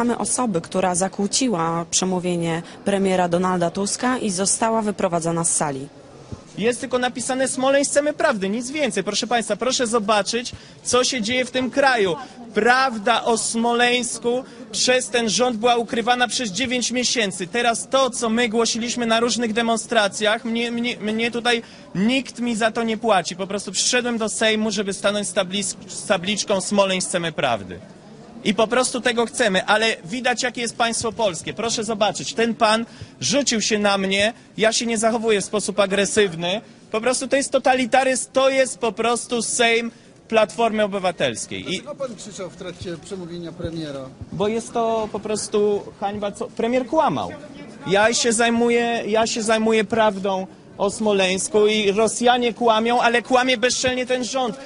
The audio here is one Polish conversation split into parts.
Mamy osoby, która zakłóciła przemówienie premiera Donalda Tuska i została wyprowadzona z sali. Jest tylko napisane Smoleńsk chcemy prawdy, nic więcej. Proszę Państwa, proszę zobaczyć, co się dzieje w tym kraju. Prawda o Smoleńsku przez ten rząd była ukrywana przez 9 miesięcy. Teraz to, co my głosiliśmy na różnych demonstracjach, mnie, mnie, mnie tutaj nikt mi za to nie płaci. Po prostu przyszedłem do Sejmu, żeby stanąć z, tabliczką Smoleńsk chcemy prawdy. I po prostu tego chcemy, ale widać, jakie jest państwo polskie. Proszę zobaczyć, ten pan rzucił się na mnie, ja się nie zachowuję w sposób agresywny. Po prostu to jest totalitaryzm, to jest po prostu Sejm Platformy Obywatelskiej. Dlaczego pan krzyczał w trakcie przemówienia premiera? bo jest to po prostu hańba, co premier kłamał. Ja się zajmuję, ja się zajmuję prawdą o Smoleńsku i Rosjanie kłamią, ale kłamie bezczelnie ten rząd.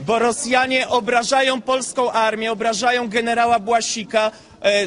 Bo Rosjanie obrażają polską armię, obrażają generała Błasika, e,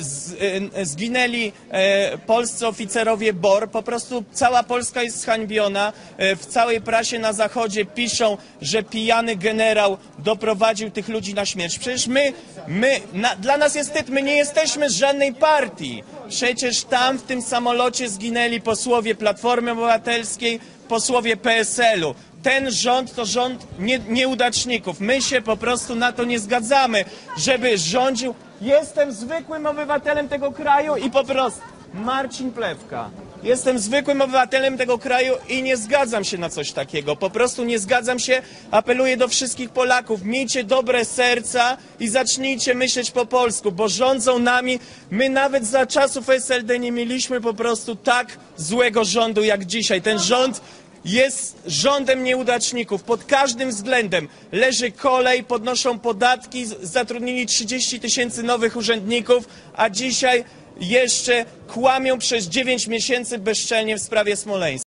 e, zginęli e, polscy oficerowie BOR, po prostu cała Polska jest zhańbiona. W całej prasie na zachodzie piszą, że pijany generał doprowadził tych ludzi na śmierć. Przecież my, my na, dla nas jest wstyd, my nie jesteśmy z żadnej partii. Przecież tam w tym samolocie zginęli posłowie Platformy Obywatelskiej, posłowie PSL-u. Ten rząd to rząd nie, nieudaczników. My się po prostu na to nie zgadzamy, żeby rządził. Jestem zwykłym obywatelem tego kraju i po prostu. Marcin Plewka. Jestem zwykłym obywatelem tego kraju i nie zgadzam się na coś takiego. Po prostu nie zgadzam się. Apeluję do wszystkich Polaków. Miejcie dobre serca i zacznijcie myśleć po polsku, bo rządzą nami. My nawet za czasów SLD nie mieliśmy po prostu tak złego rządu jak dzisiaj. Ten rząd jest rządem nieudaczników pod każdym względem. Leży kolej, podnoszą podatki, zatrudnili 30 tysięcy nowych urzędników, a dzisiaj jeszcze kłamią przez 9 miesięcy bezczelnie w sprawie Smoleńska.